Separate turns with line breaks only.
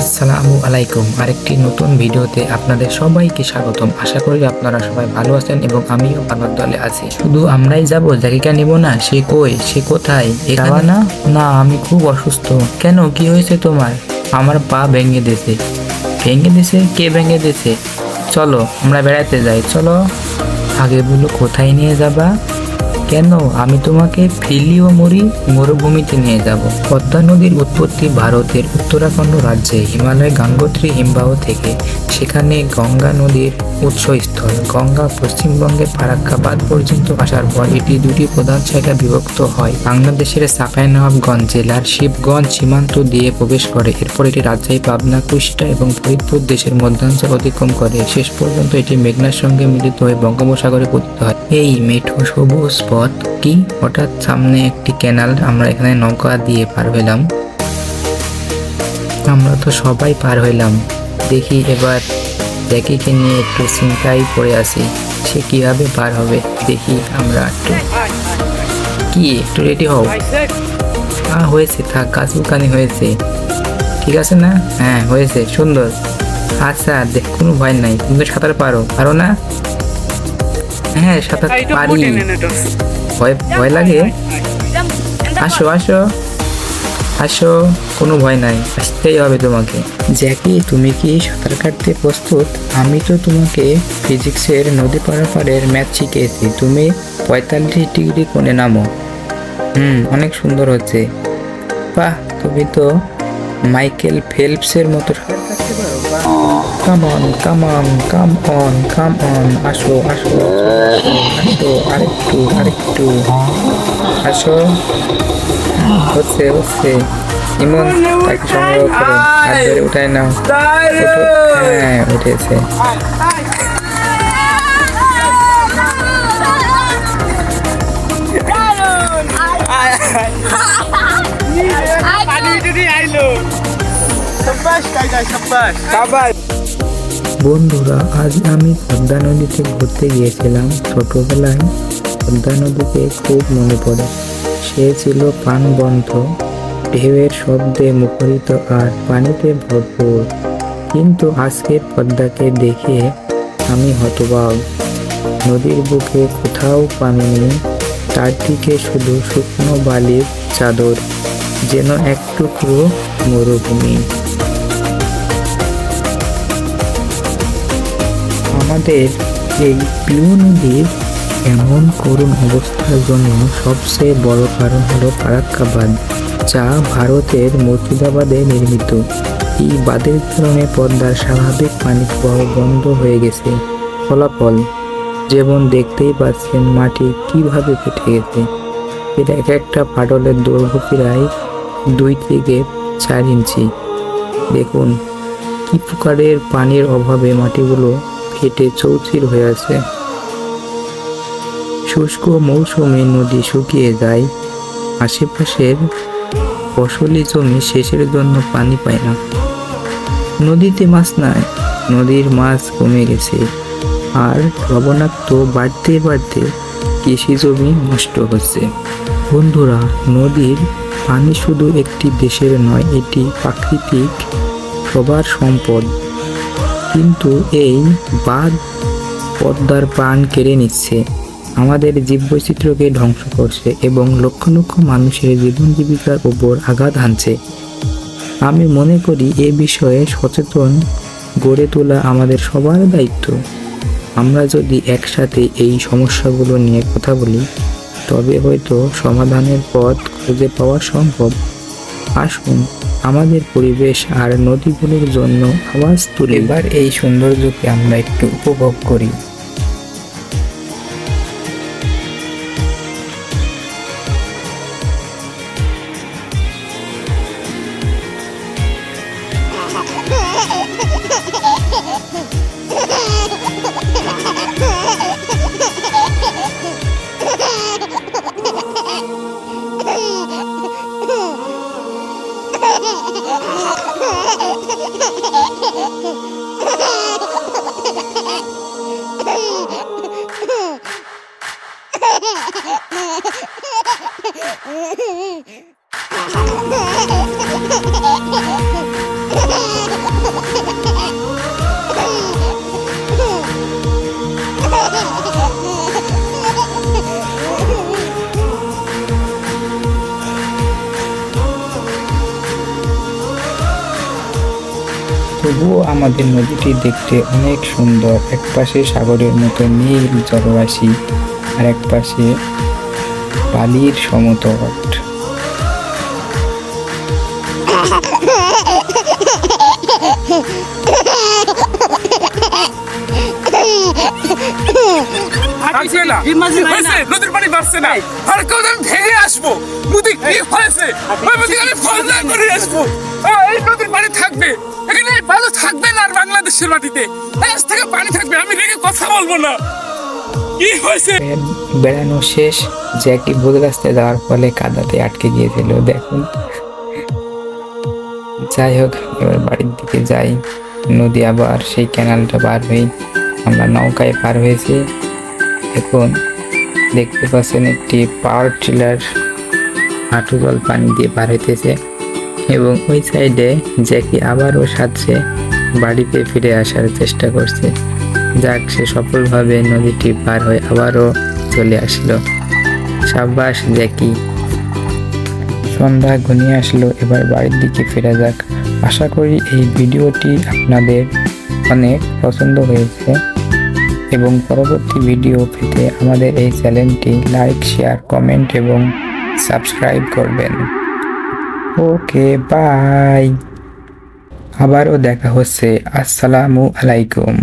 আসসালামু আলাইকুম। আরেকটি নতুন ভিডিওতে আপনাদের সবাইকে স্বাগতম। আশা করি আপনারা সবাই ভালো আছেন এবং আমিও ভালোর দলে আছি। শুধু আমরাই যাব জায়গা নিব না সে কই সে কোথায় এখানে? না? না আমি খুব অসুস্থ। কেন কি হয়েছে তোমার? আমার পা ভেঙে দিয়েছে। ভেঙে দিয়েছে? কে ভেঙে দিয়েছে? চলো আমরা বেড়াতে যাই। চলো আগে বলো কোথায় নিয়ে যাবা? কেন আমি তোমাকে ফিলিও মরি মরুভূমিতে নিয়ে যাব? পদ্মা নদীর উৎপত্তি ভারতের উত্তরাখণ্ড রাজ্যে, হিমালয় গাঙ্গোত্রী হিমবাহ থেকে। সেখানে গঙ্গা নদীর উৎসস্থল। গঙ্গা পশ্চিমবঙ্গের ফারাক্কাবাদ পর্যন্ত আসার পর এটি দুটি প্রধান জায়গায় বিভক্ত হয়। বাংলাদেশের চাঁপাইনবাবগঞ্জ জেলার শিবগঞ্জ সীমান্ত দিয়ে প্রবেশ করে। এরপর এটি রাজশাহী, পাবনা, কুষ্টা এবং ফরিদপুর দেশের মধ্যাঞ্চল অতিক্রম করে। শেষ পর্যন্ত এটি মেঘনার সঙ্গে মিলিত হয়ে বঙ্গোপসাগরে পতিত হয়। এই মেঠো সবুজ পথ কি? হঠাৎ সামনে একটি ক্যানাল আমরা এখানে নৌকা দিয়ে পার হইলাম। আমরা তো সবাই পার হইলাম। দেখি এবার জ্যাকিকে নিয়ে একটু চিন্তায় পড়ে আসি সে কীভাবে পার হবে? দেখি আমরা একটু। কি? একটু রেডি হও। আ, হয়েছে। থাক কাজ কানি হয়েছে। ঠিক আছে না? হ্যাঁ হয়েছে। সুন্দর। আচ্ছা দেখ, কোনো ভয় নাই। তুমি সাঁতার পারো। পারো না? হ্যাঁ সাঁতার পারি ভয় ভয় লাগে? আসো আসো। আসো কোনো ভয় নাই। আসতেই হবে তোমাকে। জ্যাকি তুমি কি সাঁতার কাটতে প্রস্তুত? আমি তো তোমাকে ফিজিক্সের নদী পারাপারের ম্যাথ শিখিয়েছি। তুমি পঁয়তাল্লিশ ডিগ্রি কোণে নামো। হুম অনেক সুন্দর হচ্ছে। বাহ তুমি তো মাইকেল ফেলপসের মতো come on come on come on come on আসো আসো আসো আরেকটু আরেকটু আসো হচ্ছে হচ্ছে ইমন তাকে সংগ্রহ করো হাত ধরে উঠায় নাও ওঠো। হ্যাঁ উঠেছে বন্ধুরা, আজ আমি পদ্মা নদীতে ঘুরতে গিয়েছিলাম। ছোটবেলায় পদ্মা নদীকে খুব মনে পড়ে। সে ছিল প্রাণবন্ত ঢেউয়ের শব্দে মুখরিত আর পানিতে ভরপুর। কিন্তু আজকের পদ্মাকে দেখে আমি হতবাক। নদীর বুকে কোথাও পানি নেই। চারদিকে শুধু শুকনো বালির চাদর, যেন এক টুকরো মরুভূমি। আমাদের এই প্রিয় নদীর এমন করুণ অবস্থার জন্য সবচেয়ে বড় কারণ হলো ফারাক্কাবাদ, যা ভারতের মুর্শিদাবাদে নির্মিত। এই বাঁধের কারণে পদ্মার স্বাভাবিক পানি প্রবাহ বন্ধ হয়ে গেছে। ফলাফল, যেমন দেখতেই পাচ্ছেন, মাটি কীভাবে ফেটে গেছে। এটা এক একটা ফাটলের দৈর্ঘ্য প্রায় দুই থেকে চার ইঞ্চি। দেখুন, কি প্রকারের পানির অভাবে মাটিগুলো ফেটে চৌচির হয়ে আছে। শুষ্ক মৌসুমে নদী শুকিয়ে যায়। আশেপাশের ফসলি জমি সেচের জন্য পানি পায় না। নদীতে মাছ নাই, নদীর মাছ কমে গেছে। আর লবণাক্ত বাড়তে বাড়তে কৃষি জমি নষ্ট হচ্ছে। বন্ধুরা, নদীর পানি শুধু একটি দেশের নয়, এটি প্রাকৃতিক, সবার সম্পদ। কিন্তু এই বাদ পদ্মার প্রাণ কেড়ে নিচ্ছে। আমাদের জীববৈচিত্র্যকে ধ্বংস করছে এবং লক্ষ লক্ষ মানুষের জীবন জীবিকার উপর আঘাত হানছে। আমি মনে করি এ বিষয়ে সচেতন গড়ে তোলা আমাদের সবার দায়িত্ব। আমরা যদি একসাথে এই সমস্যাগুলো নিয়ে কথা বলি, তবে হয়তো সমাধানের পথ খুঁজে পাওয়া সম্ভব। আসুন আমাদের পরিবেশ আর নদীগুলোর জন্য আওয়াজ তুলে। এবার এই সৌন্দর্যকে আমরা একটু উপভোগ করি।
Ha ha ha ha!
তবুও আমাদের নদীটি দেখতে অনেক সুন্দর। এক পাশে সাগরের মতো নীল জলরাশি আর এক পাশে বালির সমতট।
থাকবে না। হয়েছে নদীর পানি বাড়ছে না। আর কেউ আমি ভেঙে আসব। নদী কি হয়েছে? ওই নদী আমি ফজলা করে আসব। এই নদীর পানি থাকবে। এখানে থাকবে আজ থেকে পানি থাকবে, আমি রেগে কথা বলব না। কি হয়েছে?
বেড়ানো শেষ, জ্যাকি ভুল রাস্তায় যাওয়ার ফলে কাদাতে আটকে গিয়েছিল, দেখুন। যাই হোক, এবার বাড়ির দিকে যাই। নদী আবার সেই ক্যানালটা পার হয়ে আমরা নৌকায় পার হয়েছি। এখন দেখতে পাচ্ছেন একটি পাওয়ার টিলার হাঁটু জল পানি দিয়ে পার হইতেছে। এবং ওই সাইডে জ্যাকি আবারও সাথে বাড়িতে ফিরে আসার চেষ্টা করছে। যাক, সে সফলভাবে নদীটি পার হয়ে আবারও চলে আসলো। সাব্বাস, জ্যাকি। সন্ধ্যা ঘনিয়ে আসলো, এবার বাড়ির দিকে ফেরা যাক। আশা করি এই ভিডিওটি আপনাদের অনেক পছন্দ হয়েছে এবং পরবর্তী ভিডিও পেতে আমাদের এই চ্যানেলটি লাইক, শেয়ার, কমেন্ট এবং সাবস্ক্রাইব করবেন। Okay, bye. আবারও দেখা হচ্ছে। আসসালামু আলাইকুম।